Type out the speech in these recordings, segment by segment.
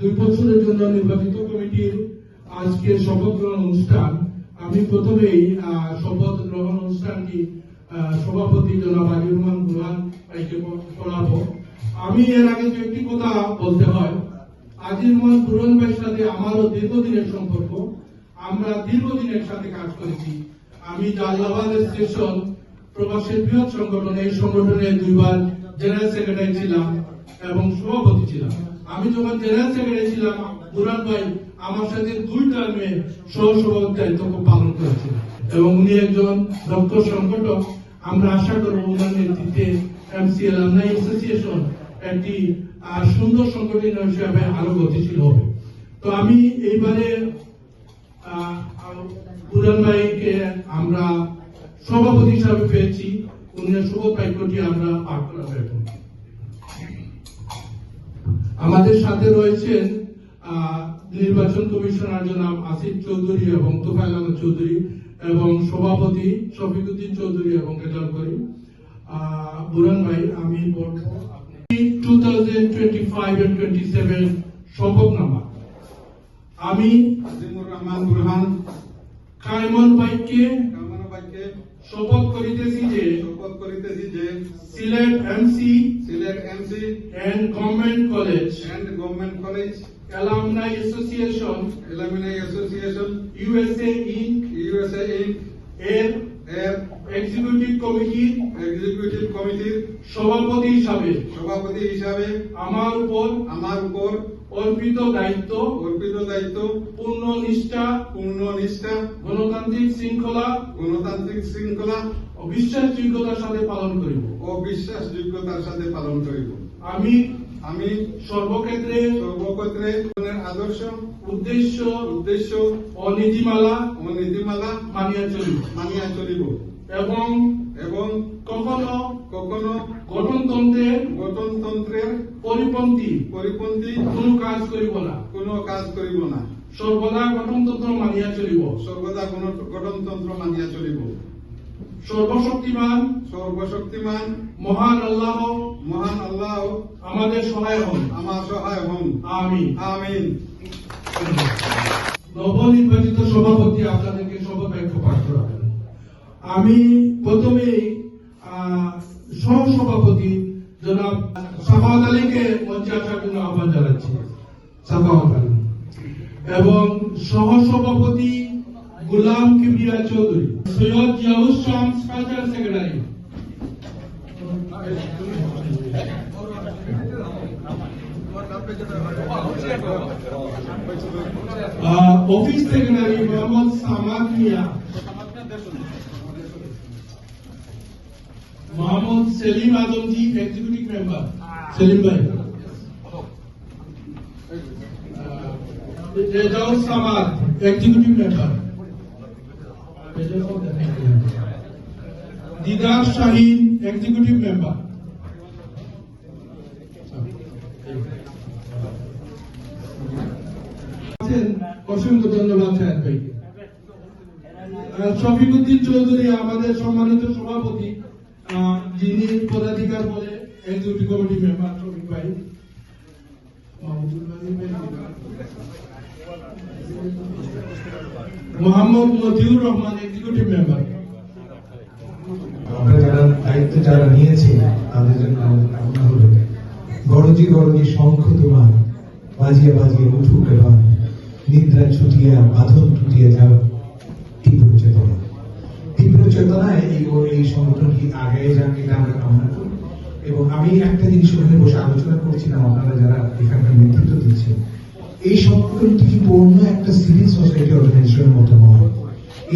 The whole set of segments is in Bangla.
দুই বছরের জন্য নির্বাচিত কমিটির আজকের শপথ গ্রহণ অনুষ্ঠান, আমি প্রথমেই শপথ গ্রহণ অনুষ্ঠানটি সভাপতি জনাব আজির রহমান বুরহান ভাইকে শোনাবো আমি এর আগে যে একটি কথা বলতে হয় আজির রহমান বুরহান ভাইয়ের সাথে আমারও দীর্ঘদিনের সম্পর্ক, আমরা দীর্ঘদিনের সাথে কাজ করেছি। আমি জালালাবাদ স্টেশন প্রবাসের বৃহৎ সংগঠন এই সংগঠনে দুইবার জেনারেল সেক্রেটারি ছিলাম। এবং সভাপতি ছিলাম। আমি যখন জেনারেল সেক্রেটারি ছিলাম বুরান ভাই আমার সাথে দুই টার্মে সহ সভাপতি দায়িত্ব পালন করেছেন। এবং উনি একজন দক্ষ সংগঠক। আমরা আশা করব ওনার নেতৃত্বে এমসিএল একটি সুন্দর সংগঠন হিসাবে আরও গতিশীল হবে। তো আমি এইবারে বুরান ভাইকে আমরা সভাপতি হিসাবে পেয়েছি। উনি শপথ বাক্যটি আমরা পাঠ করা হয়েছে আমাদের সাথে রয়েছেন নির্বাচন কমিশনার জনাব আসিফ চৌধুরী এবং তোফাইল আহমেদ চৌধুরী এবং সভাপতি শফিকুদ্দিন চৌধুরী এবং রেজাল করিম। বুরান ভাই আমি বলব two thousand twenty five and twenty seven শপথনামা আমি রহমান বুরহান। কায়মন ভাইকে শপথ করিতেছি যে শপথ করিতেছি যে Sylhet MC Sylhet MC and government college and government college alumni association alumni association USA Inc USA Inc এর এর এক্সিকিউটিভ কমিটির এক্সিকিউটিভ কমিটির সভাপতি হিসাবে সভাপতি হিসাবে আমার উপর আমার উপর অর্পিত দায়িত্ব অর্পিত দায়িত্ব নিষ্ঠা পূর্ণ নিষ্ঠা গণতান্ত্রিক শৃঙ্খলা গণতান্ত্রিক শৃঙ্খলা ও বিশ্বাসযোগ্যতার সাথে পালন করিব। ও বিশ্বাসযোগ্যতার সাথে পালন করিব। আমি আমি সর্বক্ষেত্রে সর্বক্ষেত্রে আদর্শ উদ্দেশ্য উদ্দেশ্য ও নীতিমালা ও নীতিমালা মানিয়া চলিব। মানিয়া চলিব। এবং এবং কখনো কখনো গঠনতন্ত্রের গঠনতন্ত্রের পরিপন্থী পরিপন্থী কোনো কাজ করিব না। কোনো কাজ করিব না। সর্বদা গঠনতন্ত্র মানিয়া চলিব। সর্বদা গঠনতন্ত্র মানিয়া চলিব। সর্বশক্তিমান সর্বশক্তিমান মহান আল্লাহ মহান আল্লাহ আমাদের সহায় হন। আমার সহায় হন। আমি আমিন। নবনির্বাচিত সভাপতি আপনাদেরকে শপথ বাক্য পাঠ করাবেন আমি প্রথমেই আহ, সহসভাপতি জনাব সাফাওয়াত আলীকে মঞ্চে আসার জন্য আহ্বান জানাচ্ছি। সাফাওয়াত আলী। এবং সহসভাপতি Gulam Kibria Chowdhury. Syed Ziaus Shams secretary. Office secretary Mohammad Samad Mia. Mohammad Selim Azamji executive member Selim ভাই। Rezaul Samad executive member Didar Shahin executive member অসংখ্য ধন্যবাদ শফিকুদ্দিন চৌধুরী, আমাদের সম্মানিত সভাপতি যিনি পদাধিকার বলে এক্সিকিউটিভ কমিটি মেম্বার শফিক ভাই। মোহাম্মদ মতিউর রহমান এক্সিকিউটিভ মেম্বার আমরা যারা দায়িত্ব যারা নিয়েছে, তাদের জন্য কামনা হলো গরজি গরজি শঙ্খ তোমার, বাজিয়ে বাজিয়ে উঠুক এবার, নিদ্রা ছুটিয়া, বাঁধন টুটিয়ে যাও, তীব্র চেতনা। তীব্র চেতনায় এই সংগঠনটি আগে যাক এটা আমরা কামনা করি এবং আমি একটা জিনিস ওখানে বসে আলোচনা করছিলাম, আপনারা যারা এখানকার নেতৃত্ব দিচ্ছেন। এই সংগঠনটি পূর্ণ একটা সিভিল সোসাইটি অর্গানাইজেশনের মতো নয়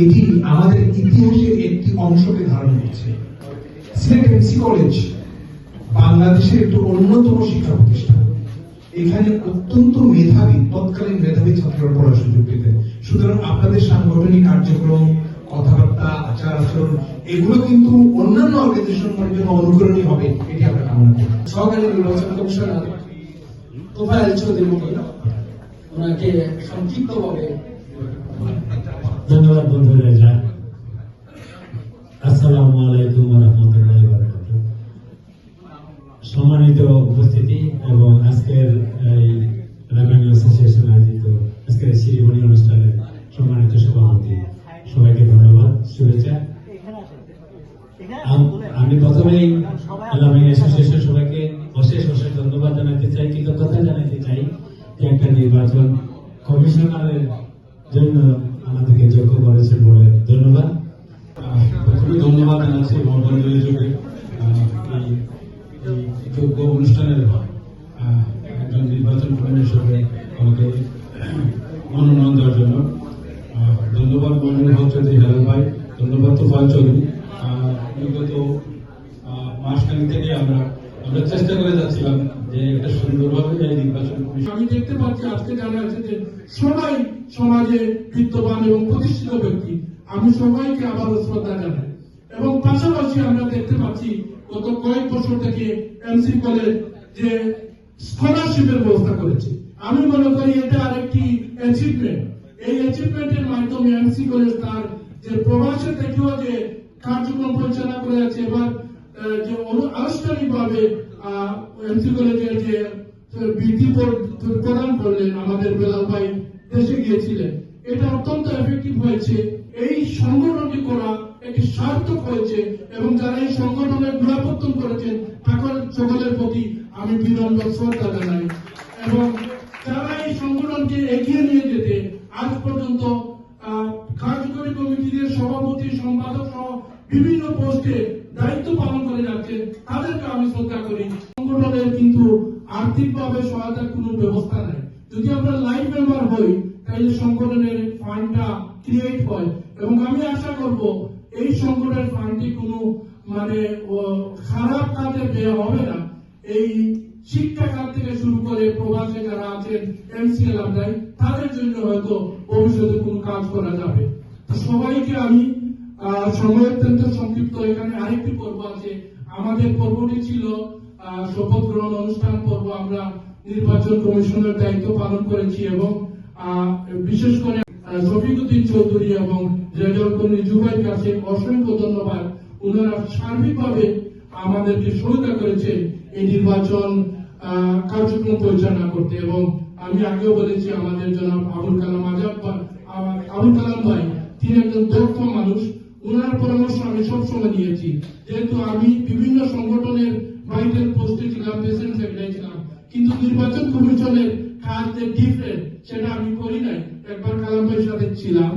এটি আমাদের ইতিহাসের একটি অংশকে ধারণ করছে। সিলেট কলেজ বাংলাদেশের একটি অন্যতম শিক্ষা প্রতিষ্ঠান। এখানে অত্যন্ত মেধাবী, তৎকালীন মেধাবী ছাত্ররা পড়ার সুযোগ পেতেন। সুতরাং আপনাদের সাংগঠনিক কার্যক্রম কথাবার্তা, আচার আচরণ, এগুলো কিন্তু অন্যান্য অর্গানাইজেশনের জন্য অনুকরণীয় হবে, এটি আমরা কামনা করি। সহকারী নির্বাচন কমিশনার তোফায়েল চৌধুরীকে ওনাকে সংক্ষিপ্তভাবে ধন্যবাদ বন্ধুরা আসসালামু আলাইকুম রহমতুল্লাহ বারাকাতুহু সম্মানিত উপস্থিতি এবং আজকের এই রেভিনিউ অ্যাসোসিয়েশন আয়োজিত, আজকের শিরিমণি অনুষ্ঠানের আমি প্রথমেই এলামিন অ্যাসোসিয়েশন সবাইকে অশেষ অশেষ ধন্যবাদ জানাতে চাই, কৃতজ্ঞতা জানাতে চাই যে একটা নির্বাচন কমিশনারের জন্য আমাদেরকে যোগ্য করেছেন বলে ধন্যবাদ। প্রথমে ধন্যবাদ জানাচ্ছি মহাবন্ধুদের যুগে এই যোগ্য অনুষ্ঠানের একজন নির্বাচন হিসেবে আমাকে মনোনয়ন দেওয়ার জন্য ধন্যবাদ। মনোনয়ন হক প্রতিষ্ঠিত ব্যক্তি। আমি সবাইকে আবার শ্রদ্ধা জানাই। এবং পাশাপাশি আমরা দেখতে পাচ্ছি গত কয়েক বছর থেকে এমসি কলেজ যে স্কলারশিপের ব্যবস্থা করেছে। আমি মনে করি এটা আরেকটি অ্যাচিভমেন্ট এই অ্যাচিভমেন্টের মাধ্যমে এমসি কলেজ তার যে প্রবাসে থেকেও যে কার্যক্রম পরিচালনা করে আছে এবার যে আনুষ্ঠানিক ভাবে এমসি কলেজের যে বৃদ্ধি প্রদান করলেন আমাদের বেলাল ভাই, দেশে গিয়েছিলেন। এটা অত্যন্ত এফেক্টিভ হয়েছে। এই সংগঠনটি করা সার্থক হয়েছে এবং যারা এই সংগঠনের করেছেন সকলের প্রতি আমি বিনম্র শ্রদ্ধা জানাই। এবং যারা এই সংগঠনকে এগিয়ে নিয়ে যেতে আজ পর্যন্ত কার্যকরী কমিটির সভাপতি, সম্পাদক সহ বিভিন্ন পোস্টে দায়িত্ব পালন করে যাচ্ছেন, তাদেরকে আমি শ্রদ্ধা করি। সংগঠনের কিন্তু আর্থিকভাবে সহায়তার কোনো ব্যবস্থা নাই। যদি আমরা লাইভ মেম্বার হই, তাহলে সংগঠনের ফান্ডটা ক্রিয়েট হয়। এবং আমি আশা করব, এই সংগঠনের ফান্ডটি কোনো মানে খারাপ কাজে ব্যয় হবে না। এই শিক্ষা খাত থেকে শুরু করে প্রবাসে যারা আছেন এমসিএল আমরাই তাদের জন্য হয়তো ভবিষ্যতে কোনো কাজ করা যাবে। সবাইকে আমি সময় অত্যন্ত সংক্ষিপ্ত। এখানে আরেকটি পর্ব আছে। আমাদের পর্বটি ছিল শপথ গ্রহণ অনুষ্ঠান পর্ব। আমরা নির্বাচন কমিশনের দায়িত্ব পালন করেছি এবং বিশেষ করে শফিকুদ্দিন চৌধুরী এবং রেজল কর্মী জুবাইর কাছে অসংখ্য ধন্যবাদ। ওনারা সার্বিকভাবে আমাদেরকে সহায়তা করেছেন এই নির্বাচন কার্যক্রম পরিচালনা করতে। এবং আমি আগেও বলেছি আমাদের জনাব আবুল কালাম আজাদ আবুল কালাম ভাই তিনি একজন দক্ষ মানুষ। ওনার পরামর্শ আমি সবসময় নিয়েছি। যেহেতু আমি বিভিন্ন সংগঠনের বাইরের পোস্টে ছিলাম প্রেসিডেন্ট সেক্রেটারি ছিলাম। কিন্তু নির্বাচন কমিশনের কাজ যে ডিফারেন্ট সেটা আমি করি নাই। একবার কালাম ভাইয়ের সাথে ছিলাম।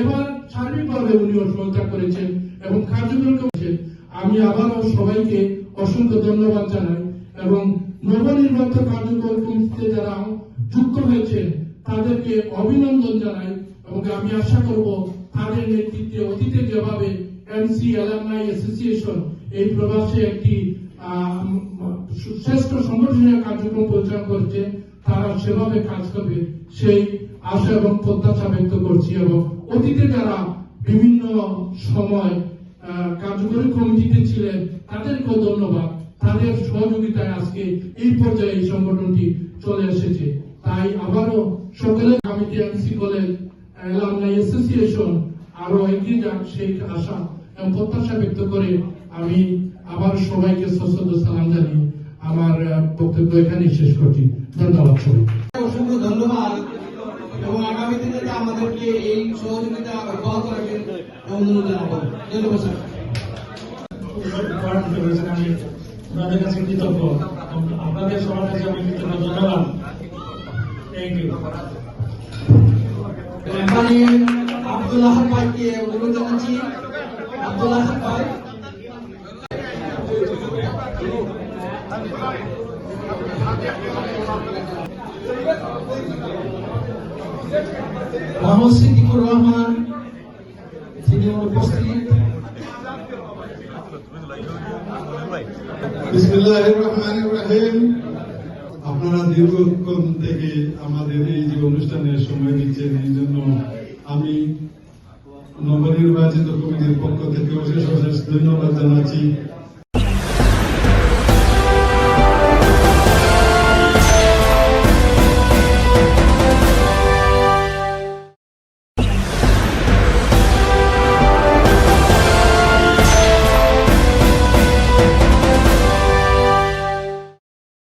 এবার সার্বিকভাবে উনি সহযোগিতা করেছেন এবং কার্যক্রম করেছেন। আমি আবারও সবাইকে অসংখ্য ধন্যবাদ জানাই এবং নবনির্বাচিত কার্যক্রম কমিটিতে যারা যুক্ত হয়েছেন, তাদেরকে অভিনন্দন জানাই। এবং আমি আশা করব তাদের নেতৃত্বে অতীতে যেভাবে এমসি এলামনাই অ্যাসোসিয়েশন এই প্রবাসে একটি শ্রেষ্ঠ সংগঠনীয় কার্যক্রম পরিচালনা করছে, তারা সেভাবে কাজ করবে সেই আশা এবং প্রত্যাশা ব্যক্ত করছি এবং অতীতে যারা বিভিন্ন সময় কার্যকরী কমিটিতে ছিলেন, তাদেরকেও ধন্যবাদ। তাদের সহযোগিতায় আজকে এই পর্যায়ে এই সংগঠনটি চলে এসেছে। তাই আবারও সকলের committee MC college alumni association আরও এগিয়ে যাক সেই আশা এবং প্রত্যাশা ব্যক্ত করে আমি আবার সবাইকে সশ্রদ্ধ সালাম জানিয়ে আমার বক্তব্য এখানেই শেষ করছি। ধন্যবাদ সবাই অসংখ্য ধন্যবাদ এবং আগামী দিনে আমাদেরকে এই সহযোগিতা অব্যাহত রাখবেন অনুরোধ জানাব। ধন্যবাদ স্যার। আপনাদের কাছে কৃতজ্ঞ আপনাদের সবার কাছে আমি কৃতজ্ঞ। ধন্যবাদ। থ্যাংক ইউ এখানে আব্দুল্লাহ ভাইকে অনুরোধ জানাচ্ছি আব্দুল্লাহ ভাই মোহাম্মদ সিদ্দিকুর রহমান তিনি অনুপস্থিত বিসমিল্লাহির রহমানির রহিম আপনারা দীর্ঘক্ষণ থেকে আমাদের এই যে অনুষ্ঠানের সময় দিচ্ছেন, এই জন্য আমি নবনির্বাচিত কমিটির পক্ষ থেকে অশেষ অশেষ ধন্যবাদ জানাচ্ছি।